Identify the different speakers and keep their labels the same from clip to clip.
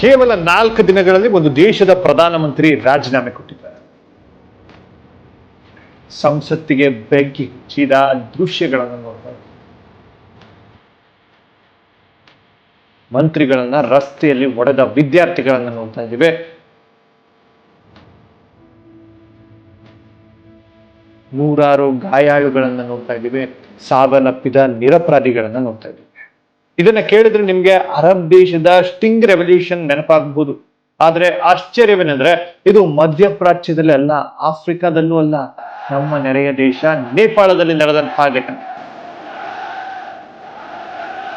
Speaker 1: ಕೇವಲ ನಾಲ್ಕು ದಿನಗಳಲ್ಲಿ ಒಂದು ದೇಶದ ಪ್ರಧಾನಮಂತ್ರಿ ರಾಜೀನಾಮೆ ಕೊಟ್ಟಿದ್ದಾರೆ. ಸಂಸತ್ತಿಗೆ ಬೆಂಕಿ ಹಚ್ಚಿದ ದೃಶ್ಯಗಳನ್ನು ಇದ್ದೀವಿ. ಮಂತ್ರಿಗಳನ್ನ ರಸ್ತೆಯಲ್ಲಿ ಒಡೆದ ವಿದ್ಯಾರ್ಥಿಗಳನ್ನು ನೋಡ್ತಾ ಇದ್ದೀವಿ. ನೂರಾರು ಗಾಯಾಳುಗಳನ್ನು ನೋಡ್ತಾ ಇದ್ದೀವಿ. ಸಾವನ್ನಪ್ಪಿದ ನಿರಪರಾಧಿಗಳನ್ನ ನೋಡ್ತಾ ಇದ್ದೀವಿ. ಇದನ್ನ ಕೇಳಿದ್ರೆ ನಿಮ್ಗೆ ಅರಬ್ ದೇಶದ ಸ್ಟಿಂಗ್ ರೆವಲ್ಯೂಷನ್ ನೆನಪಾಗಬಹುದು ಆದ್ರೆ ಆಶ್ಚರ್ಯವೇನೆಂದ್ರೆ, ಇದು ಮಧ್ಯಪ್ರಾಚ್ಯದಲ್ಲಿ ಅಲ್ಲ, ಆಫ್ರಿಕಾದಲ್ಲೂ ಅಲ್ಲ, ನಮ್ಮ ನೆರೆಯ ದೇಶ ನೇಪಾಳದಲ್ಲಿ ನಡೆದಂತಹ ಘಟನೆ.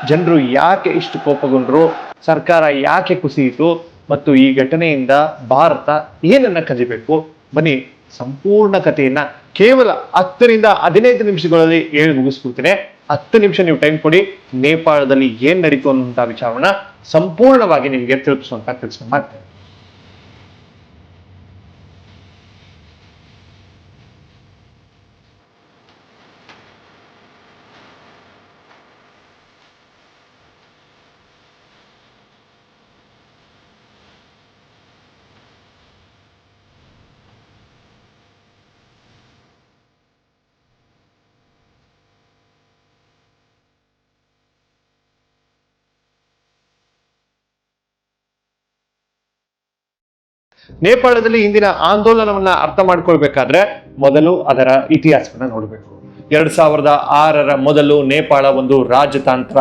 Speaker 1: ಜನರು ಯಾಕೆ ಇಷ್ಟು ಕೋಪಗೊಂಡ್ರು, ಸರ್ಕಾರ ಯಾಕೆ ಕುಸಿಯಿತು, ಮತ್ತು ಈ ಘಟನೆಯಿಂದ ಭಾರತ ಏನನ್ನ ಕಲಿಬೇಕು ಬನ್ನಿ, ಸಂಪೂರ್ಣ ಕಥೆಯನ್ನ ಕೇವಲ ಹತ್ತರಿಂದ ಹದಿನೈದು ನಿಮಿಷಗಳಲ್ಲಿ ಹೇಳಿ ಮುಗಿಸ್ಕೊಳ್ತೇನೆ ಹತ್ತು ನಿಮಿಷ ನೀವು ಟೈಮ್ ಕೊಡಿ. ನೇಪಾಳದಲ್ಲಿ ಏನ್ ನಡೀತು ಅನ್ನುವಂಥ ವಿಚಾರವನ್ನ ಸಂಪೂರ್ಣವಾಗಿ ನಿಮಗೆ ತಿಳಿಸುವಂತ ಕೆಲಸ ಮಾಡ್ತೇನೆ. ನೇಪಾಳದಲ್ಲಿ ಇಂದಿನ ಆಂದೋಲನವನ್ನ ಅರ್ಥ ಮಾಡ್ಕೊಳ್ಬೇಕಾದ್ರೆ ಮೊದಲು ಅದರ ಇತಿಹಾಸವನ್ನ ನೋಡಬೇಕು. ಎರಡ್ ಸಾವಿರದ ಆರರ ಮೊದಲು ನೇಪಾಳ ಒಂದು ರಾಜತಾಂತ್ರ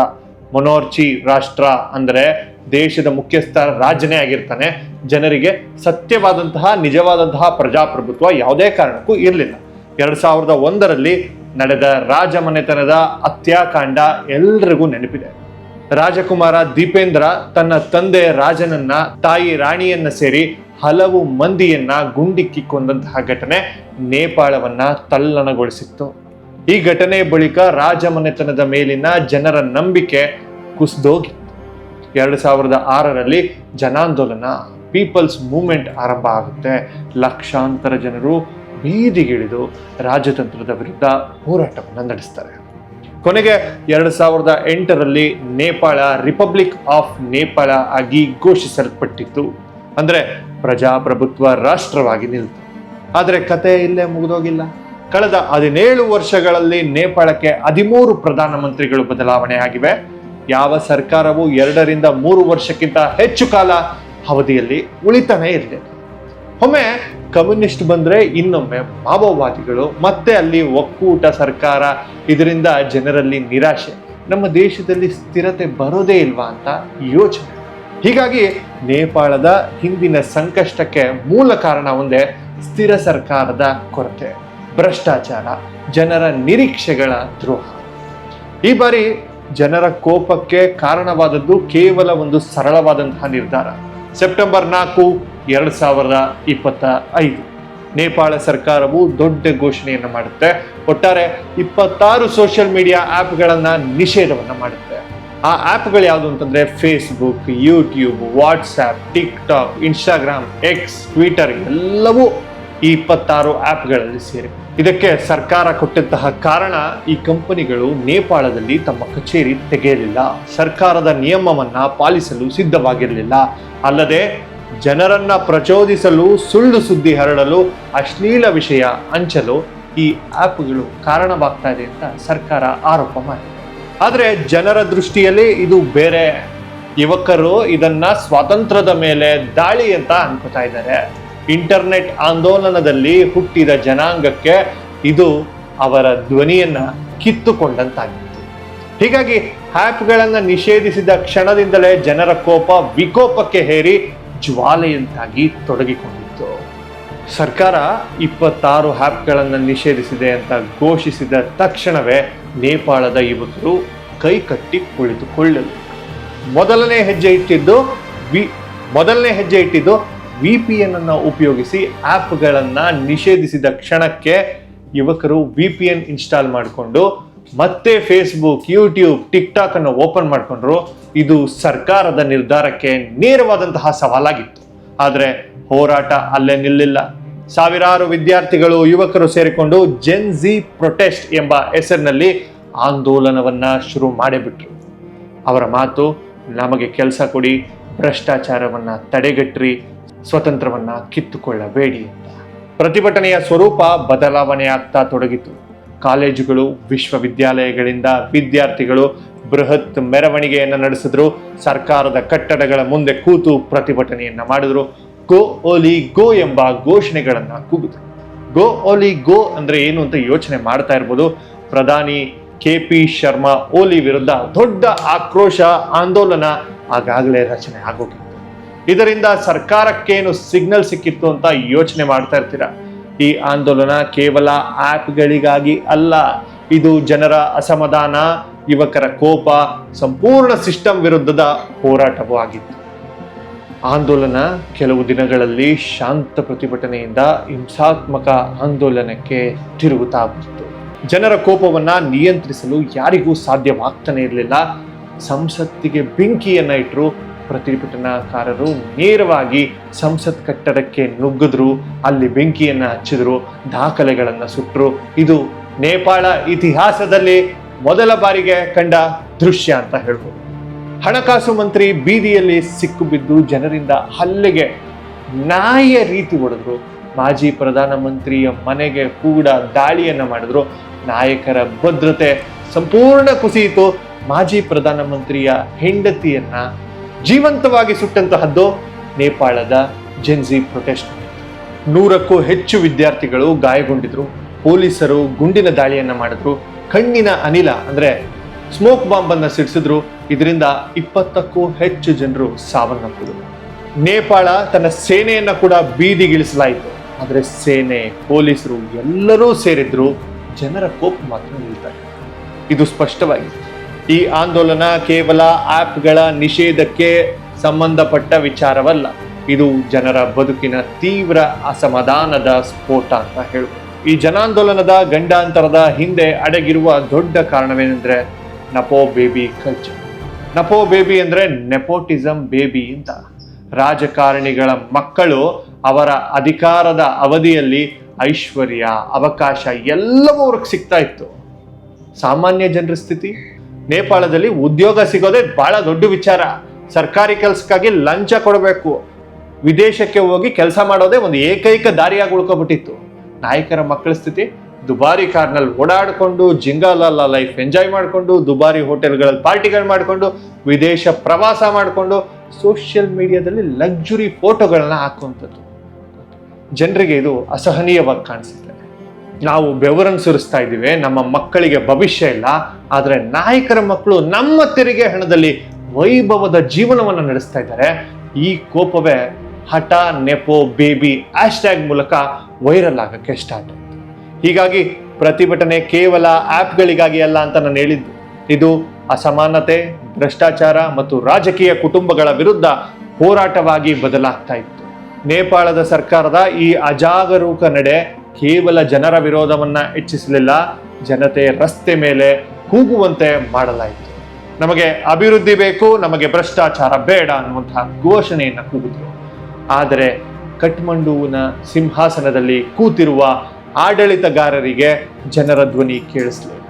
Speaker 1: ಮೊನೋರ್ಚಿ ರಾಷ್ಟ್ರ ಅಂದ್ರೆ ದೇಶದ ಮುಖ್ಯಸ್ಥ ರಾಜನೇ ಆಗಿರ್ತಾನೆ. ಜನರಿಗೆ ಸತ್ಯವಾದಂತಹ, ನಿಜವಾದಂತಹ ಪ್ರಜಾಪ್ರಭುತ್ವ ಯಾವುದೇ ಕಾರಣಕ್ಕೂ ಇರಲಿಲ್ಲ. ಎರಡ್ ಸಾವಿರದ ಒಂದರಲ್ಲಿ ನಡೆದ ರಾಜಮನೆತನದ ಹತ್ಯಾಕಾಂಡ ಎಲ್ರಿಗೂ ನೆನಪಿದೆ. ರಾಜಕುಮಾರ ದೀಪೇಂದ್ರ ತನ್ನ ತಂದೆ ರಾಜನನ್ನ, ತಾಯಿ ರಾಣಿಯನ್ನ ಸೇರಿ ಹಲವು ಮಂದಿಯನ್ನ ಗುಂಡಿಕ್ಕಿ ಕೊಂದಂತಹ ಘಟನೆ ನೇಪಾಳವನ್ನ ತಲ್ಲಣಗೊಳಿಸಿತ್ತು. ಈ ಘಟನೆ ಬಳಿಕ ರಾಜಮನೆತನದ ಮೇಲಿನ ಜನರ ನಂಬಿಕೆ ಕುಸಿದೋಗಿತ್ತು. ಎರಡು ಸಾವಿರದ ಆರರಲ್ಲಿ ಜನಾಂದೋಲನ, ಪೀಪಲ್ಸ್ ಮೂವ್ಮೆಂಟ್ ಆರಂಭ ಆಗುತ್ತೆ. ಲಕ್ಷಾಂತರ ಜನರು ಬೀದಿಗಿಳಿದು ರಾಜತಂತ್ರದ ವಿರುದ್ಧ ಹೋರಾಟವನ್ನು ನಡೆಸ್ತಾರೆ. ಕೊನೆಗೆ ಎರಡು ಸಾವಿರದ ಎಂಟರಲ್ಲಿ ನೇಪಾಳ ರಿಪಬ್ಲಿಕ್ ಆಫ್ ನೇಪಾಳ ಆಗಿ ಘೋಷಿಸಲ್ಪಟ್ಟಿತ್ತು. ಅಂದರೆ ಪ್ರಜಾಪ್ರಭುತ್ವ ರಾಷ್ಟ್ರವಾಗಿ ನಿಲ್ತು. ಆದರೆ ಕತೆ ಇಲ್ಲೇ ಮುಗಿದೋಗಿಲ್ಲ. ಕಳೆದ ಹದಿನೇಳು ವರ್ಷಗಳಲ್ಲಿ ನೇಪಾಳಕ್ಕೆ ಹದಿಮೂರು ಪ್ರಧಾನಮಂತ್ರಿಗಳು ಬದಲಾವಣೆ ಆಗಿವೆ. ಯಾವ ಸರ್ಕಾರವು ಎರಡರಿಂದ ಮೂರು ವರ್ಷಕ್ಕಿಂತ ಹೆಚ್ಚು ಕಾಲ ಅವಧಿಯಲ್ಲಿ ಉಳಿತಾನೆ ಇರಲಿಲ್ಲ. ಒಮ್ಮೆ ಕಮ್ಯುನಿಸ್ಟ್ ಬಂದರೆ ಇನ್ನೊಮ್ಮೆ ಮಾವೋವಾದಿಗಳು, ಮತ್ತೆ ಅಲ್ಲಿ ಒಕ್ಕೂಟ ಸರ್ಕಾರ, ಇದರಿಂದ ಜನರಲ್ಲಿ ನಿರಾಶೆ. ನಮ್ಮ ದೇಶದಲ್ಲಿ ಸ್ಥಿರತೆ ಬರೋದೇ ಇಲ್ವಾ ಅಂತ ಯೋಚನೆ. ಹೀಗಾಗಿ ನೇಪಾಳದ ಹಿಂದಿನ ಸಂಕಷ್ಟಕ್ಕೆ ಮೂಲ ಕಾರಣ ಒಂದೇ ಸ್ಥಿರ ಸರ್ಕಾರದ ಕೊರತೆ, ಭ್ರಷ್ಟಾಚಾರ, ಜನರ ನಿರೀಕ್ಷೆಗಳ ದ್ರೋಹ. ಈ ಬಾರಿ ಜನರ ಕೋಪಕ್ಕೆ ಕಾರಣವಾದದ್ದು ಕೇವಲ ಒಂದು ಸರಳವಾದಂತಹ ನಿರ್ಧಾರ. ಸೆಪ್ಟೆಂಬರ್ ನಾಲ್ಕು ಎರಡು ಸಾವಿರದ ಇಪ್ಪತ್ತ ಐದು ನೇಪಾಳ ಸರ್ಕಾರವು ದೊಡ್ಡ ಘೋಷಣೆಯನ್ನು ಮಾಡುತ್ತೆ. ಒಟ್ಟಾರೆ ಇಪ್ಪತ್ತಾರು ಸೋಷಿಯಲ್ ಮೀಡಿಯಾ ಆ್ಯಪ್ಗಳನ್ನು ನಿಷೇಧವನ್ನು ಮಾಡುತ್ತೆ. ಆ ಆ್ಯಪ್ಗಳು ಯಾವುದು ಅಂತಂದ್ರೆ Facebook YouTube WhatsApp TikTok Instagram X Twitter ಎಲ್ಲವೂ ಈ ಇಪ್ಪತ್ತಾರು ಆ್ಯಪ್ಗಳಲ್ಲಿ ಸೇರಿ ಇದಕ್ಕೆ ಸರ್ಕಾರ ಕೊಟ್ಟಂತಹ ಕಾರಣ ಈ ಕಂಪನಿಗಳು ನೇಪಾಳದಲ್ಲಿ ತಮ್ಮ ಕಚೇರಿ ತೆಗೆಯಲಿಲ್ಲ. ಸರ್ಕಾರದ ನಿಯಮವನ್ನ ಪಾಲಿಸಲು ಸಿದ್ಧವಾಗಿರಲಿಲ್ಲ. ಅಲ್ಲದೆ ಜನರನ್ನ ಪ್ರಚೋದಿಸಲು, ಸುಳ್ಳು ಸುದ್ದಿ ಹರಡಲು, ಅಶ್ಲೀಲ ವಿಷಯ ಹಂಚಲು ಈ ಆ್ಯಪ್ಗಳು ಕಾರಣವಾಗ್ತಾ ಇದೆ ಅಂತ ಸರ್ಕಾರ ಆರೋಪ ಮಾಡಿದೆ. ಆದರೆ ಜನರ ದೃಷ್ಟಿಯಲ್ಲಿ ಇದು ಬೇರೆ. ಯುವಕರು ಇದನ್ನ ಸ್ವಾತಂತ್ರ್ಯದ ಮೇಲೆ ದಾಳಿ ಅಂತ ಅನ್ಕೋತಾ ಇದ್ದಾರೆ. ಇಂಟರ್ನೆಟ್ ಆಂದೋಲನದಲ್ಲಿ ಹುಟ್ಟಿದ ಜನಾಂಗಕ್ಕೆ ಇದು ಅವರ ಧ್ವನಿಯನ್ನ ಕಿತ್ತುಕೊಂಡಂತಾಗಿತ್ತು. ಹೀಗಾಗಿ ಆ್ಯಪ್ಗಳನ್ನು ನಿಷೇಧಿಸಿದ ಕ್ಷಣದಿಂದಲೇ ಜನರ ಕೋಪ ವಿಕೋಪಕ್ಕೆ ಹೇರಿ ಜ್ವಾಲೆಯಂತಾಗಿ ತೊಡಗಿಕೊಂಡಿತ್ತು. ಸರ್ಕಾರ ಇಪ್ಪತ್ತಾರು ಆ್ಯಪ್ಗಳನ್ನು ನಿಷೇಧಿಸಿದೆ ಅಂತ ಘೋಷಿಸಿದ ತಕ್ಷಣವೇ ನೇಪಾಳದ ಯುವಕರು ಕೈ ಕಟ್ಟಿ ಕುಳಿತುಕೊಳ್ಳಲು. ಮೊದಲನೇ ಹೆಜ್ಜೆ ಇಟ್ಟಿದ್ದು ವಿ, ಮೊದಲನೇ ಹೆಜ್ಜೆ ಇಟ್ಟಿದ್ದು ವಿ ಪಿ ಎನ್ ಅನ್ನು ಉಪಯೋಗಿಸಿ ಆ್ಯಪ್ಗಳನ್ನು ನಿಷೇಧಿಸಿದ ಕ್ಷಣಕ್ಕೆ ಯುವಕರು ವಿ ಪಿ ಎನ್ ಇನ್ಸ್ಟಾಲ್ ಮಾಡಿಕೊಂಡು ಮತ್ತೆ ಫೇಸ್ಬುಕ್ ಯೂಟ್ಯೂಬ್ ಟಿಕ್ ಟಾಕ್ ಅನ್ನು ಓಪನ್ ಮಾಡಿಕೊಂಡ್ರು. ಇದು ಸರ್ಕಾರದ ನಿರ್ಧಾರಕ್ಕೆ ನೇರವಾದಂತಹ ಸವಾಲಾಗಿತ್ತು. ಆದರೆ ಹೋರಾಟ ಅಲ್ಲೇ ನಿಲ್ಲಿಲ್ಲ. ಸಾವಿರಾರು ವಿದ್ಯಾರ್ಥಿಗಳು, ಯುವಕರು ಸೇರಿಕೊಂಡು ಜೆನ್ ಜಿ ಪ್ರೊಟೆಸ್ಟ್ ಎಂಬ ಹೆಸರಿನಲ್ಲಿ ಆಂದೋಲನವನ್ನ ಶುರು ಮಾಡಿಬಿಟ್ರು. ಅವರ ಮಾತು ನಮಗೆ ಕೆಲಸ ಕೊಡಿ, ಭ್ರಷ್ಟಾಚಾರವನ್ನ ತಡೆಗಟ್ಟ್ರಿ ಸ್ವತಂತ್ರವನ್ನ ಕಿತ್ತುಕೊಳ್ಳಬೇಡಿ ಪ್ರತಿಭಟನೆಯ ಸ್ವರೂಪ ಬದಲಾವಣೆಯಾಗ್ತಾ ತೊಡಗಿತು. ಕಾಲೇಜುಗಳು, ವಿಶ್ವವಿದ್ಯಾಲಯಗಳಿಂದ ವಿದ್ಯಾರ್ಥಿಗಳು ಬೃಹತ್ ಮೆರವಣಿಗೆಯನ್ನು ನಡೆಸಿದ್ರು. ಸರ್ಕಾರದ ಕಟ್ಟಡಗಳ ಮುಂದೆ ಕೂತು ಪ್ರತಿಭಟನೆಯನ್ನು ಮಾಡಿದ್ರು. ಗೋ ಓಲಿ ಗೋ ಎಂಬ ಘೋಷಣೆಗಳನ್ನ ಕೂಗಿದ್ರು. ಗೋ ಓಲಿ ಗೋ ಅಂದ್ರೆ ಏನು ಅಂತ ಯೋಚನೆ ಮಾಡ್ತಾ ಇರ್ಬೋದು. ಪ್ರಧಾನಿ ಕೆ ಪಿ ಶರ್ಮಾ ಓಲಿ ವಿರುದ್ಧ ದೊಡ್ಡ ಆಕ್ರೋಶ, ಆಂದೋಲನ ಆಗಾಗಲೇ ರಚನೆ ಆಗೋಗಿತ್ತು. ಇದರಿಂದ ಸರ್ಕಾರಕ್ಕೇನು ಸಿಗ್ನಲ್ ಸಿಕ್ಕಿತ್ತು ಅಂತ ಯೋಚನೆ ಮಾಡ್ತಾ ಇರ್ತೀರಾ? ಈ ಆಂದೋಲನ ಕೇವಲ ಆ್ಯಪ್ಗಳಿಗಾಗಿ ಅಲ್ಲ, ಇದು ಜನರ ಅಸಮಾಧಾನ, ಯುವಕರ ಕೋಪ, ಸಂಪೂರ್ಣ ಸಿಸ್ಟಮ್ ವಿರುದ್ಧದ ಹೋರಾಟವೂ ಆಗಿತ್ತು. ಆಂದೋಲನ ಕೆಲವು ದಿನಗಳಲ್ಲಿ ಶಾಂತ ಪ್ರತಿಭಟನೆಯಿಂದ ಹಿಂಸಾತ್ಮಕ ಆಂದೋಲನಕ್ಕೆ ತಿರುಗುತ್ತಾ ಬಂತು. ಜನರ ಕೋಪವನ್ನು ನಿಯಂತ್ರಿಸಲು ಯಾರಿಗೂ ಸಾಧ್ಯವಾಗ್ತಾನೆ ಇರಲಿಲ್ಲ. ಸಂಸತ್ತಿಗೆ ಬೆಂಕಿಯನ್ನ ಇಟ್ಟರು ಪ್ರತಿಭಟನಾಕಾರರು ನೇರವಾಗಿ ಸಂಸತ್ ಕಟ್ಟಡಕ್ಕೆ ನುಗ್ಗಿದ್ರು, ಅಲ್ಲಿ ಬೆಂಕಿಯನ್ನು ಹಚ್ಚಿದ್ರು, ದಾಖಲೆಗಳನ್ನು ಸುಟ್ಟರು ಇದು ನೇಪಾಳ ಇತಿಹಾಸದಲ್ಲಿ ಮೊದಲ ಬಾರಿಗೆ ಕಂಡ ದೃಶ್ಯ ಅಂತ ಹೇಳ್ಬೋದು. ಹಣಕಾಸು ಮಂತ್ರಿ ಬೀದಿಯಲ್ಲಿ ಸಿಕ್ಕು ಜನರಿಂದ ಹಲ್ಲೆಗೆ ನಾಯಿಯ ರೀತಿ ಹೊಡೆದ್ರು. ಮಾಜಿ ಪ್ರಧಾನಮಂತ್ರಿಯ ಮನೆಗೆ ಕೂಡ ದಾಳಿಯನ್ನು ಮಾಡಿದ್ರು. ನಾಯಕರ ಭದ್ರತೆ ಸಂಪೂರ್ಣ ಕುಸಿಯಿತು. ಮಾಜಿ ಪ್ರಧಾನಮಂತ್ರಿಯ ಹೆಂಡತಿಯನ್ನ ಜೀವಂತವಾಗಿ ಸುಟ್ಟಂತಹದ್ದು ನೇಪಾಳದ ಜೆನ್ಸಿ ಪ್ರೊಟೆಸ್ಟ್ ನೂರಕ್ಕೂ ಹೆಚ್ಚು ವಿದ್ಯಾರ್ಥಿಗಳು ಗಾಯಗೊಂಡಿದ್ರು. ಪೊಲೀಸರು ಗುಂಡಿನ ದಾಳಿಯನ್ನು ಮಾಡಿದ್ರು. ಕಣ್ಣಿನ ಅನಿಲ, ಅಂದ್ರೆ ಸ್ಮೋಕ್ ಬಾಂಬ್ ಅನ್ನ ಸಿಡಿಸಿದ್ರು. ಇದರಿಂದ ಇಪ್ಪತ್ತಕ್ಕೂ ಹೆಚ್ಚು ಜನರು ಸಾವನ್ನಪ್ಪಿದರು. ನೇಪಾಳ ತನ್ನ ಸೇನೆಯನ್ನು ಕೂಡ ಬೀದಿಗಿಳಿಸಲಾಯಿತು. ಆದರೆ ಸೇನೆ, ಪೊಲೀಸರು ಎಲ್ಲರೂ ಸೇರಿದ್ರು. ಜನರ ಕೋಪ ಮಾತ್ರ ನಿಲ್ತಾರೆ ಇದು ಸ್ಪಷ್ಟವಾಗಿದೆ. ಈ ಆಂದೋಲನ ಕೇವಲ ಆ್ಯಪ್ಗಳ ನಿಷೇಧಕ್ಕೆ ಸಂಬಂಧಪಟ್ಟ ವಿಚಾರವಲ್ಲ, ಇದು ಜನರ ಬದುಕಿನ ತೀವ್ರ ಅಸಮಾಧಾನದ ಸ್ಫೋಟ ಅಂತ ಹೇಳುವ ಈ ಜನಾಂದೋಲನದ ಗಂಡಾಂತರದ ಹಿಂದೆ ಅಡಗಿರುವ ದೊಡ್ಡ ಕಾರಣವೇನೆಂದರೆ nepo baby culture. Nepo baby ಅಂದ್ರೆ ನೆಪೋಟಿಸಮ್ ಬೇಬಿ ಅಂತ. ರಾಜಕಾರಣಿಗಳ ಮಕ್ಕಳು ಅವರ ಅಧಿಕಾರದ ಅವಧಿಯಲ್ಲಿ ಐಶ್ವರ್ಯ, ಅವಕಾಶ ಎಲ್ಲವೂ ಅವ್ರಿಗೆ ಸಿಗ್ತಾ ಇತ್ತು. ಸಾಮಾನ್ಯ ಜನರ ಸ್ಥಿತಿ? ನೇಪಾಳದಲ್ಲಿ ಉದ್ಯೋಗ ಸಿಗೋದೇ ಬಹಳ ದೊಡ್ಡ ವಿಚಾರ. ಸರ್ಕಾರಿ ಕೆಲಸಕ್ಕಾಗಿ ಲಂಚ ಕೊಡಬೇಕು. ವಿದೇಶಕ್ಕೆ ಹೋಗಿ ಕೆಲಸ ಮಾಡೋದೇ ಒಂದು ಏಕೈಕ ದಾರಿಯಾಗಿ ಉಳ್ಕೊಬಿಟ್ಟಿತ್ತು ನಾಯಕರ ಮಕ್ಕಳ ಸ್ಥಿತಿ, ದುಬಾರಿ ಕಾರ್ನಲ್ಲಿ ಓಡಾಡಿಕೊಂಡು ಜಿಂಗಾಲಲ್ಲ ಲೈಫ್ ಎಂಜಾಯ್ ಮಾಡಿಕೊಂಡು, ದುಬಾರಿ ಹೋಟೆಲ್ಗಳಲ್ಲಿ ಪಾರ್ಟಿಗಳು ಮಾಡಿಕೊಂಡು, ವಿದೇಶ ಪ್ರವಾಸ ಮಾಡಿಕೊಂಡು ಸೋಷಿಯಲ್ ಮೀಡಿಯಾದಲ್ಲಿ ಲಕ್ಸುರಿ ಫೋಟೋಗಳನ್ನ ಹಾಕುವಂಥದ್ದು. ಜನರಿಗೆ ಇದು ಅಸಹನೀಯವಾಗಿ ಕಾಣಿಸುತ್ತೆ. ನಾವು ಬೆವರನ್ನು ಸುರಿಸ್ತಾ ಇದ್ದೀವಿ. ನಮ್ಮ ಮಕ್ಕಳಿಗೆ ಭವಿಷ್ಯ ಇಲ್ಲ. ಆದರೆ ನಾಯಕರ ಮಕ್ಕಳು ನಮ್ಮ ತೆರಿಗೆ ಹಣದಲ್ಲಿ ವೈಭವದ ಜೀವನವನ್ನು ನಡೆಸ್ತಾ ಇದ್ದಾರೆ. ಈ ಕೋಪವೇ ಹಠ, ನೆಪೋ, ಬೇಬಿ ಟ್ಯಾಗ್ ಮೂಲಕ ವೈರಲ್ ಆಗಕ್ಕೆ ಸ್ಟಾರ್ಟ್ ಆಯಿತು. ಹೀಗಾಗಿ ಪ್ರತಿಭಟನೆ ಕೇವಲ ಆ್ಯಪ್ಗಳಿಗಾಗಿ ಅಲ್ಲ ಅಂತ ನಾನು ಹೇಳಿದ್ದು. ಇದು ಅಸಮಾನತೆ, ಭ್ರಷ್ಟಾಚಾರ ಮತ್ತು ರಾಜಕೀಯ ಕುಟುಂಬಗಳ ವಿರುದ್ಧ ಹೋರಾಟವಾಗಿ ಬದಲಾಗ್ತಾ ಇತ್ತು. ನೇಪಾಳದ ಸರ್ಕಾರದ ಈ ಅಜಾಗರೂಕ ನಡೆ ಕೇವಲ ಜನರ ವಿರೋಧವನ್ನ ಹೆಚ್ಚಿಸಲಿಲ್ಲ, ಜನತೆ ರಸ್ತೆ ಮೇಲೆ ಕೂಗುವಂತೆ ಮಾಡಲಾಯಿತು. ನಮಗೆ ಅಭಿವೃದ್ಧಿ ಬೇಕು, ನಮಗೆ ಭ್ರಷ್ಟಾಚಾರ ಬೇಡ ಅನ್ನುವಂತಹ ಘೋಷಣೆಯನ್ನು ಕೂಗಿದ್ರು. ಆದರೆ ಕಠ್ಮಂಡುವಿನ ಸಿಂಹಾಸನದಲ್ಲಿ ಕೂತಿರುವ ಆಡಳಿತಗಾರರಿಗೆ ಜನರ ಧ್ವನಿ ಕೇಳಿಸಲಿಲ್ಲ.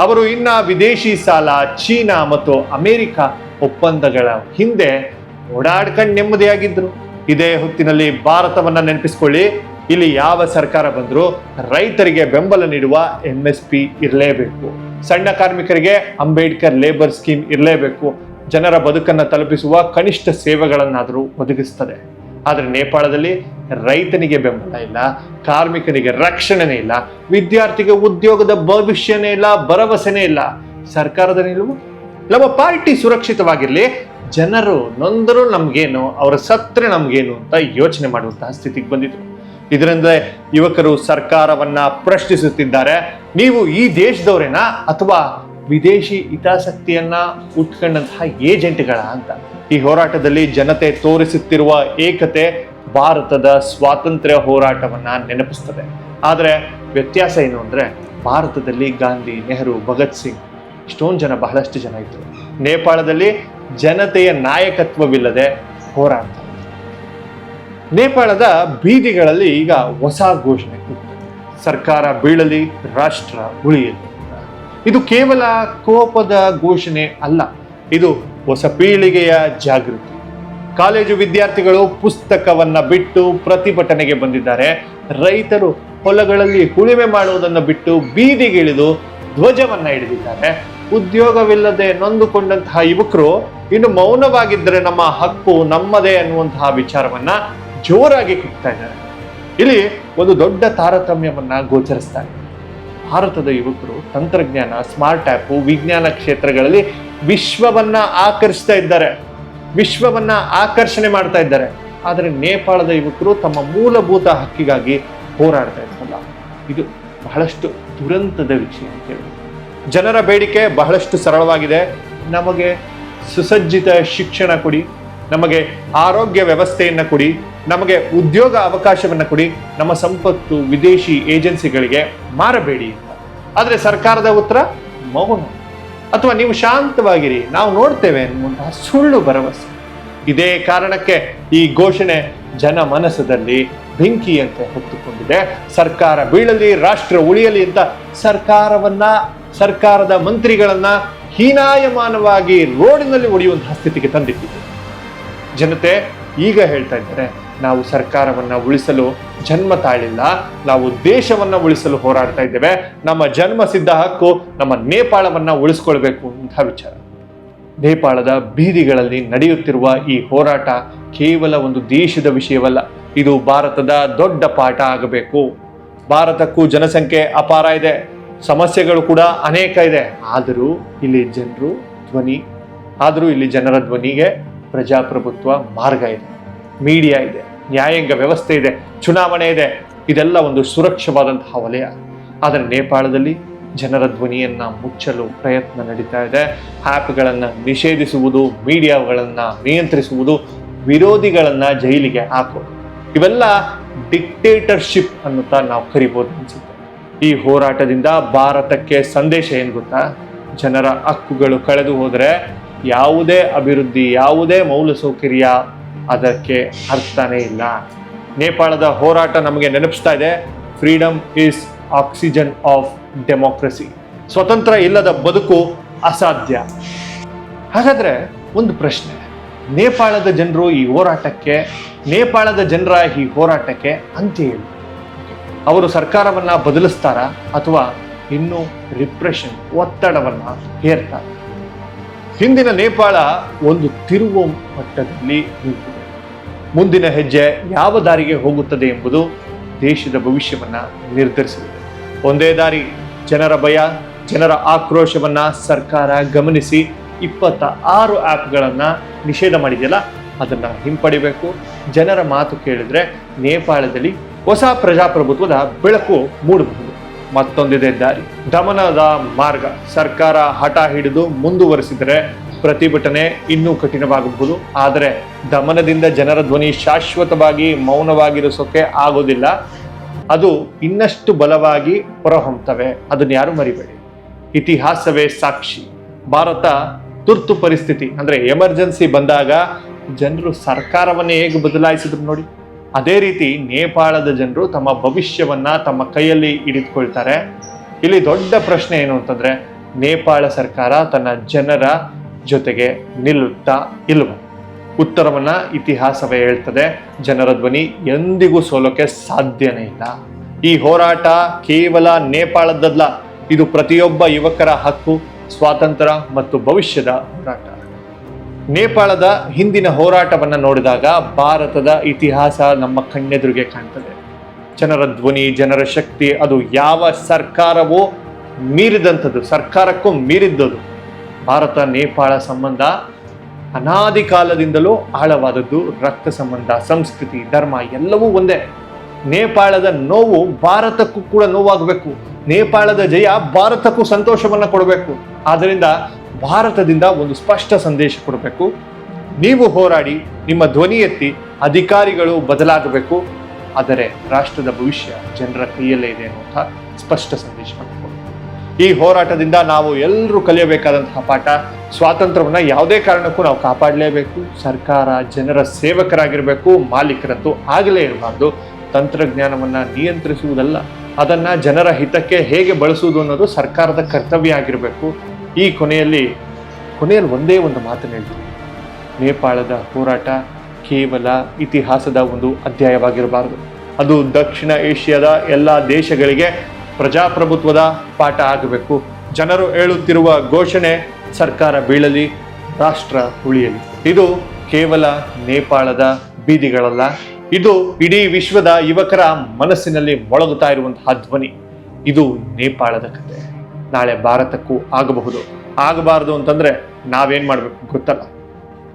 Speaker 1: ಅವರು ಇನ್ನ ವಿದೇಶಿ ಸಾಲ, ಚೀನಾ ಮತ್ತು ಅಮೆರಿಕ ಒಪ್ಪಂದಗಳ ಹಿಂದೆ ಓಡಾಡ್ಕಂಡು ನೆಮ್ಮದಿಯಾಗಿದ್ರು. ಇದೇ ಹೊತ್ತಿನಲ್ಲಿ ಭಾರತವನ್ನು ನೆನಪಿಸ್ಕೊಳ್ಳಿ ಇಲ್ಲಿ ಯಾವ ಸರ್ಕಾರ ಬಂದರೂ ರೈತರಿಗೆ ಬೆಂಬಲ ನೀಡುವ ಎಂ ಎಸ್ ಪಿ ಇರಲೇಬೇಕು. ಸಣ್ಣ ಕಾರ್ಮಿಕರಿಗೆ ಅಂಬೇಡ್ಕರ್ ಲೇಬರ್ ಸ್ಕೀಮ್ ಇರಲೇಬೇಕು. ಜನರ ಬದುಕನ್ನು ತಲುಪಿಸುವ ಕನಿಷ್ಠ ಸೇವೆಗಳನ್ನಾದರೂ ಒದಗಿಸ್ತದೆ. ಆದರೆ ನೇಪಾಳದಲ್ಲಿ ರೈತನಿಗೆ ಬೆಂಬಲ ಇಲ್ಲ, ಕಾರ್ಮಿಕನಿಗೆ ರಕ್ಷಣೆನೇ ಇಲ್ಲ, ವಿದ್ಯಾರ್ಥಿಗೆ ಉದ್ಯೋಗದ ಭವಿಷ್ಯನೇ ಇಲ್ಲ, ಭರವಸೆನೇ ಇಲ್ಲ. ಸರ್ಕಾರದ ನಿಲುವು ನಮ್ಮ ಪಾರ್ಟಿ ಸುರಕ್ಷಿತವಾಗಿರಲಿ, ಜನರು ನೊಂದರು ನಮಗೇನು, ಅವರ ಸತ್ರೆ ನಮಗೇನು ಅಂತ ಯೋಚನೆ ಮಾಡುವಂತಹ ಸ್ಥಿತಿಗೆ ಬಂದಿದ್ರು. ಇದರಿಂದ ಯುವಕರು ಸರ್ಕಾರವನ್ನ ಪ್ರಶ್ನಿಸುತ್ತಿದ್ದಾರೆ. ನೀವು ಈ ದೇಶದವರೇನಾ ಅಥವಾ ವಿದೇಶಿ ಹಿತಾಸಕ್ತಿಯನ್ನ ಉಟ್ಕೊಂಡಂತಹ ಏಜೆಂಟ್ಗಳ ಅಂತ? ಈ ಹೋರಾಟದಲ್ಲಿ ಜನತೆ ತೋರಿಸುತ್ತಿರುವ ಏಕತೆ ಭಾರತದ ಸ್ವಾತಂತ್ರ್ಯ ಹೋರಾಟವನ್ನ ನೆನಪಿಸ್ತದೆ. ಆದರೆ ವ್ಯತ್ಯಾಸ ಏನು ಅಂದರೆ ಭಾರತದಲ್ಲಿ ಗಾಂಧಿ ನೆಹರು, ಭಗತ್ ಸಿಂಗ್ ಇಷ್ಟೊಂದು ಜನ, ಬಹಳಷ್ಟು ಜನ ಇದ್ದರು ನೇಪಾಳದಲ್ಲಿ ಜನತೆಯ ನಾಯಕತ್ವವಿಲ್ಲದೆ ಹೋರಾಟ. ನೇಪಾಳದ ಬೀದಿಗಳಲ್ಲಿ ಈಗ ಹೊಸ ಘೋಷಣೆ. ಸರ್ಕಾರ ಬೀಳಲಿ, ರಾಷ್ಟ್ರ ಉಳಿಯಲಿ. ಇದು ಕೇವಲ ಕೋಪದ ಘೋಷಣೆ ಅಲ್ಲ, ಇದು ಹೊಸ ಪೀಳಿಗೆಯ ಜಾಗೃತಿ. ಕಾಲೇಜು ವಿದ್ಯಾರ್ಥಿಗಳು ಪುಸ್ತಕವನ್ನ ಬಿಟ್ಟು ಪ್ರತಿಭಟನೆಗೆ ಬಂದಿದ್ದಾರೆ. ರೈತರು ಹೊಲಗಳಲ್ಲಿ ಉಳಿಮೆ ಮಾಡುವುದನ್ನು ಬಿಟ್ಟು ಬೀದಿಗಿಳಿದು ಧ್ವಜವನ್ನ ಹಿಡಿದಿದ್ದಾರೆ. ಉದ್ಯೋಗವಿಲ್ಲದೆ ನೊಂದುಕೊಂಡಂತಹ ಯುವಕರು ಇನ್ನು ಮೌನವಾಗಿದ್ದರೆ ನಮ್ಮ ಹಕ್ಕು ನಮ್ಮದೇ ಅನ್ನುವಂತಹ ವಿಚಾರವನ್ನ ಜೋರಾಗಿ ಕುಗ್ತಾ ಇದ್ದಾರೆ. ಇಲ್ಲಿ ಒಂದು ದೊಡ್ಡ ತಾರತಮ್ಯವನ್ನ ಗೋಚರಿಸ್ತಾರೆ. ಭಾರತದ ಯುವಕರು, ತಂತ್ರಜ್ಞಾನ, ಸ್ಮಾರ್ಟ್ ಆ್ಯಪು ವಿಜ್ಞಾನ ಕ್ಷೇತ್ರಗಳಲ್ಲಿ ವಿಶ್ವವನ್ನ ಆಕರ್ಷಿಸ್ತಾ ಇದ್ದಾರೆ. ವಿಶ್ವವನ್ನ ಆಕರ್ಷಣೆ ಮಾಡ್ತಾ ಇದ್ದಾರೆ. ಆದರೆ ನೇಪಾಳದ ಯುವಕರು ತಮ್ಮ ಮೂಲಭೂತ ಹಕ್ಕಿಗಾಗಿ ಹೋರಾಡ್ತಾ ಇದ್ದಲ್ಲ ಇದು ಬಹಳಷ್ಟು ದುರಂತದ ವಿಷಯ ಅಂತ ಹೇಳಿ ಜನರ ಬೇಡಿಕೆ ಬಹಳಷ್ಟು ಸರಳವಾಗಿದೆ. ನಮಗೆ ಸುಸಜ್ಜಿತ ಶಿಕ್ಷಣ ಕೊಡಿ, ನಮಗೆ ಆರೋಗ್ಯ ವ್ಯವಸ್ಥೆಯನ್ನು ಕೊಡಿ ನಮಗೆ ಉದ್ಯೋಗ ಅವಕಾಶವನ್ನು ಕೊಡಿ. ನಮ್ಮ ಸಂಪತ್ತು ವಿದೇಶಿ ಏಜೆನ್ಸಿಗಳಿಗೆ ಮಾರಬೇಡಿ ಆದರೆ ಸರ್ಕಾರದ ಉತ್ತರ ಮೌನ ಅಥವಾ ನೀವು ಶಾಂತವಾಗಿರಿ. ನಾವು ನೋಡ್ತೇವೆ ಅನ್ನುವಂತಹ ಸುಳ್ಳು ಭರವಸೆ. ಇದೇ ಕಾರಣಕ್ಕೆ ಈ ಘೋಷಣೆ ಜನ ಮನಸ್ಸದಲ್ಲಿ ಬೆಂಕಿಯಂತೆ ಹೊತ್ತುಕೊಂಡಿದೆ. ಸರ್ಕಾರ ಬೀಳಲಿ, ರಾಷ್ಟ್ರ ಉಳಿಯಲಿ ಅಂತ ಸರ್ಕಾರವನ್ನ, ಸರ್ಕಾರದ ಮಂತ್ರಿಗಳನ್ನ ಹೀನಾಯಮಾನವಾಗಿ ರೋಡಿನಲ್ಲಿ ಒಡೆಯುವಂತಹ ಸ್ಥಿತಿಗೆ ತಂದಿಟ್ಟಿದೆ. ಜನತೆ ಈಗ ಹೇಳ್ತಾ ಇದ್ದಾರೆ ನಾವು ಸರ್ಕಾರವನ್ನ ಉಳಿಸಲು ಜನ್ಮ ತಾಳಿಲ್ಲ, ನಾವು ದೇಶವನ್ನ ಉಳಿಸಲು ಹೋರಾಡ್ತಾ ಇದ್ದೇವೆ. ನಮ್ಮ ಜನ್ಮ ಸಿದ್ಧ ಹಕ್ಕು ನಮ್ಮ ನೇಪಾಳವನ್ನ ಉಳಿಸ್ಕೊಳ್ಬೇಕು ಅಂತ ವಿಚಾರ. ನೇಪಾಳದ ಬೀದಿಗಳಲ್ಲಿ ನಡೆಯುತ್ತಿರುವ ಈ ಹೋರಾಟ ಕೇವಲ ಒಂದು ದೇಶದ ವಿಷಯವಲ್ಲ, ಇದು ಭಾರತದ ದೊಡ್ಡ ಪಾಠ ಆಗಬೇಕು. ಭಾರತಕ್ಕೂ ಜನಸಂಖ್ಯೆ ಅಪಾರ ಇದೆ, ಸಮಸ್ಯೆಗಳು ಕೂಡ ಅನೇಕ ಇದೆ. ಆದರೂ ಇಲ್ಲಿ ಜನರು ಧ್ವನಿ, ಆದರೂ ಇಲ್ಲಿ ಜನರ ಧ್ವನಿಗೆ ಪ್ರಜಾಪ್ರಭುತ್ವ ಮಾರ್ಗ ಇದೆ, ಮೀಡಿಯಾ ಇದೆ. ನ್ಯಾಯಾಂಗ ವ್ಯವಸ್ಥೆ ಇದೆ, ಚುನಾವಣೆ ಇದೆ, ಇದೆಲ್ಲ ಒಂದು ಸುರಕ್ಷವಾದಂತಹ ವಲಯ. ಆದರೆ ನೇಪಾಳದಲ್ಲಿ ಜನರ ಧ್ವನಿಯನ್ನ ಮುಚ್ಚಲು ಪ್ರಯತ್ನ ನಡೀತಾ ಇದೆ. ಆ್ಯಪ್ಗಳನ್ನು ನಿಷೇಧಿಸುವುದು, ಮೀಡಿಯಾಗಳನ್ನು ನಿಯಂತ್ರಿಸುವುದು, ವಿರೋಧಿಗಳನ್ನು ಜೈಲಿಗೆ ಹಾಕೋದು. ಇವೆಲ್ಲ ಡಿಕ್ಟೇಟರ್ಶಿಪ್ ಅನ್ನುತ್ತಾ ನಾವು ಕರಿಬೋದು ಅನ್ಸುತ್ತೆ. ಈ ಹೋರಾಟದಿಂದ ಭಾರತಕ್ಕೆ ಸಂದೇಶ ಏನು ಗೊತ್ತಾ? ಜನರ ಹಕ್ಕುಗಳು ಕಳೆದು ಹೋದರೆ ಯಾವುದೇ ಅಭಿವೃದ್ಧಿ, ಯಾವುದೇ ಮೂಲಸೌಕರ್ಯ ಅದಕ್ಕೆ ಅರ್ಥನೇ ಇಲ್ಲ. ನೇಪಾಳದ ಹೋರಾಟ ನಮಗೆ ನೆನಪಿಸ್ತಾ ಇದೆ. Freedom is oxygen of democracy ಸ್ವತಂತ್ರ ಇಲ್ಲದ ಬದುಕು ಅಸಾಧ್ಯ. ಹಾಗಾದರೆ ಒಂದು ಪ್ರಶ್ನೆ. ನೇಪಾಳದ ಜನರು ಈ ಹೋರಾಟಕ್ಕೆ, ನೇಪಾಳದ ಜನರ ಈ ಹೋರಾಟಕ್ಕೆ ಅಂತ್ಯ ಅವರು ಸರ್ಕಾರವನ್ನು ಬದಲಿಸ್ತಾರಾ ಅಥವಾ ಇನ್ನೂ ರಿಪ್ರೆಷನ್ ಒತ್ತಡವನ್ನು ಹೇರ್ತಾರೆ? ಹಿಂದಿನ ನೇಪಾಳ ಒಂದು ತಿರುವು ಮಟ್ಟದಲ್ಲಿ ನಿಂತಿದೆ. ಮುಂದಿನ ಹೆಜ್ಜೆ ಯಾವ ದಾರಿಗೆ ಹೋಗುತ್ತದೆ ಎಂಬುದು ದೇಶದ ಭವಿಷ್ಯವನ್ನ ನಿರ್ಧರಿಸಲಿದೆ ಒಂದೇ ದಾರಿ, ಜನರ ಭಯ, ಜನರ ಆಕ್ರೋಶವನ್ನ ಸರ್ಕಾರ ಗಮನಿಸಿ ಇಪ್ಪತ್ತ ಆರು ಆ್ಯಪ್ಗಳನ್ನು ನಿಷೇಧ ಮಾಡಿದೆಯಲ್ಲ, ಅದನ್ನು ಹಿಂಪಡಿಬೇಕು. ಜನರ ಮಾತು ಕೇಳಿದರೆ ನೇಪಾಳದಲ್ಲಿ ಹೊಸ ಪ್ರಜಾಪ್ರಭುತ್ವದ ಬೆಳಕು ಮೂಡಬಹುದು. ಮತ್ತೊಂದಿದೆ ದಾರಿ, ದಮನದ ಮಾರ್ಗ. ಸರ್ಕಾರ ಹಠ ಹಿಡಿದು ಮುಂದುವರಿಸಿದರೆ ಪ್ರತಿಭಟನೆ ಇನ್ನೂ ಕಠಿಣವಾಗಬಹುದು. ಆದರೆ ದಮನದಿಂದ ಜನರ ಧ್ವನಿ ಶಾಶ್ವತವಾಗಿ ಮೌನವಾಗಿರಿಸೋಕೆ ಆಗೋದಿಲ್ಲ. ಅದು ಇನ್ನಷ್ಟು ಬಲವಾಗಿ ಹೊರಹೊಮ್ತವೆ. ಅದನ್ನ ಯಾರು ಮರಿಬೇಡಿ. ಇತಿಹಾಸವೇ ಸಾಕ್ಷಿ. ಭಾರತ ತುರ್ತು ಪರಿಸ್ಥಿತಿ, ಅಂದರೆ ಎಮರ್ಜೆನ್ಸಿ ಬಂದಾಗ ಜನರು ಸರ್ಕಾರವನ್ನೇ ಹೇಗೆ ಬದಲಾಯಿಸಿದ್ರು ನೋಡಿ. ಅದೇ ರೀತಿ ನೇಪಾಳದ ಜನರು ತಮ್ಮ ಭವಿಷ್ಯವನ್ನ ತಮ್ಮ ಕೈಯಲ್ಲಿ ಹಿಡಿದುಕೊಳ್ತಾರೆ. ಇಲ್ಲಿ ದೊಡ್ಡ ಪ್ರಶ್ನೆ ಏನು ಅಂತಂದ್ರೆ, ನೇಪಾಳ ಸರ್ಕಾರ ತನ್ನ ಜನರ ಜೊತೆಗೆ ನಿಲ್ಲುತ್ತಾ ಇಲ್ವ ಉತ್ತರವನ್ನ ಇತಿಹಾಸವೇ ಹೇಳ್ತದೆ, ಜನರ ಧ್ವನಿ ಎಂದಿಗೂ ಸೋಲೋಕೆ ಸಾಧ್ಯನೇ ಇಲ್ಲ. ಈ ಹೋರಾಟ ಕೇವಲ ನೇಪಾಳದ್ದಲ್ಲ, ಇದು ಪ್ರತಿಯೊಬ್ಬ ಯುವಕರ ಹಕ್ಕು, ಸ್ವಾತಂತ್ರ್ಯ ಮತ್ತು ಭವಿಷ್ಯದ ಹೋರಾಟ. ನೇಪಾಳದ ಹಿಂದಿನ ಹೋರಾಟವನ್ನ ನೋಡಿದಾಗ ಭಾರತದ ಇತಿಹಾಸ ನಮ್ಮ ಕಣ್ಣೆದುರಿಗೆ ಕಾಣ್ತದೆ. ಜನರ ಧ್ವನಿ, ಜನರ ಶಕ್ತಿ, ಅದು ಯಾವ ಸರ್ಕಾರವೋ ಮೀರಿದಂಥದ್ದು, ಸರ್ಕಾರಕ್ಕೂ ಮೀರಿದ್ದದು. ಭಾರತ, ನೇಪಾಳ ಸಂಬಂಧ ಅನಾದಿ ಕಾಲದಿಂದಲೂ ಆಳವಾದದ್ದು ರಕ್ತ ಸಂಬಂಧ, ಸಂಸ್ಕೃತಿ, ಧರ್ಮ ಎಲ್ಲವೂ ಒಂದೇ. ನೇಪಾಳದ ನೋವು ಭಾರತಕ್ಕೂ ಕೂಡ ನೋವಾಗಬೇಕು. ನೇಪಾಳದ ಜಯ ಭಾರತಕ್ಕೂ ಸಂತೋಷವನ್ನು ಕೊಡಬೇಕು. ಆದ್ದರಿಂದ ಭಾರತದಿಂದ ಒಂದು ಸ್ಪಷ್ಟ ಸಂದೇಶ ಕೊಡಬೇಕು. ನೀವು ಹೋರಾಡಿ, ನಿಮ್ಮ ಧ್ವನಿ ಎತ್ತಿ ಅಧಿಕಾರಿಗಳು ಬದಲಾಗಬೇಕು. ಆದರೆ ರಾಷ್ಟ್ರದ ಭವಿಷ್ಯ ಜನರ ಕೈಯಲ್ಲೇ ಇದೆ ಅನ್ನುವಂಥ ಸ್ಪಷ್ಟ ಕೊಡಬೇಕು ಈ ಹೋರಾಟದಿಂದ ನಾವು ಎಲ್ಲರೂ ಕಲಿಯಬೇಕಾದಂತಹ ಪಾಠ, ಸ್ವಾತಂತ್ರ್ಯವನ್ನು ಯಾವುದೇ ಕಾರಣಕ್ಕೂ ನಾವು ಕಾಪಾಡಲೇಬೇಕು. ಸರ್ಕಾರ, ಜನರ ಸೇವಕರಾಗಿರಬೇಕು, ಮಾಲೀಕರದ್ದು ಆಗಲೇ ಇರಬಾರ್ದು. ತಂತ್ರಜ್ಞಾನವನ್ನು ನಿಯಂತ್ರಿಸುವುದಲ್ಲ, ಅದನ್ನು ಜನರ ಹಿತಕ್ಕೆ ಹೇಗೆ ಬಳಸುವುದು ಅನ್ನೋದು ಸರ್ಕಾರದ ಕರ್ತವ್ಯ ಆಗಿರಬೇಕು. ಈ ಕೊನೆಯಲ್ಲಿ ಕೊನೆಯಲ್ಲಿ ಒಂದೇ ಒಂದು ಮಾತನ್ನು ಹೇಳ್ತೀನಿ. ನೇಪಾಳದ ಹೋರಾಟ ಕೇವಲ ಇತಿಹಾಸದ ಒಂದು ಅಧ್ಯಾಯವಾಗಿರಬಾರದು. ಅದು ದಕ್ಷಿಣ ಏಷ್ಯಾದ ಎಲ್ಲ ದೇಶಗಳಿಗೆ ಪ್ರಜಾಪ್ರಭುತ್ವದ ಪಾಠ ಆಗಬೇಕು. ಜನರು ಹೇಳುತ್ತಿರುವ ಘೋಷಣೆ ಸರ್ಕಾರ ಬೀಳಲಿ, ರಾಷ್ಟ್ರ ಉಳಿಯಲಿ. ಇದು ಕೇವಲ ನೇಪಾಳದ ಬೀದಿಗಳಲ್ಲ. ಇದು ಇಡೀ ವಿಶ್ವದ ಯುವಕರ ಮನಸ್ಸಿನಲ್ಲಿ ಮೊಳಗುತ್ತಾ ಇರುವಂತಹ ಧ್ವನಿ. ಇದು ನೇಪಾಳದ ಕತೆ. ನಾಳೆ ಭಾರತಕ್ಕೂ ಆಗಬಹುದು. ಆಗಬಾರದು ಅಂತಂದ್ರೆ ನಾವೇನ್ ಮಾಡಬೇಕು ಗೊತ್ತಲ್ಲ.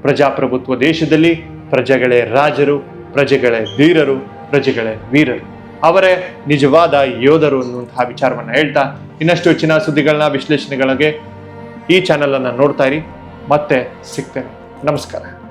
Speaker 1: ಪ್ರಜಾಪ್ರಭುತ್ವ ದೇಶದಲ್ಲಿ ಪ್ರಜೆಗಳೇ ರಾಜರು, ಪ್ರಜೆಗಳೇ ವೀರರು ಪ್ರಜೆಗಳೇ ವೀರರು. ಅವರೇ ನಿಜವಾದ ಯೋಧರು ಅನ್ನುವಂತಹ ವಿಚಾರವನ್ನ ಹೇಳ್ತಾ ಇನ್ನಷ್ಟು ಹೆಚ್ಚಿನ ಸುದ್ದಿಗಳನ್ನ, ವಿಶ್ಲೇಷಣೆಗಳಿಗೆ ಈ ಚಾನೆಲ್ ಅನ್ನ ನೋಡ್ತಾ ಇರಿ. ಮತ್ತೆ ಸಿಗ್ತೇನೆ. ನಮಸ್ಕಾರ.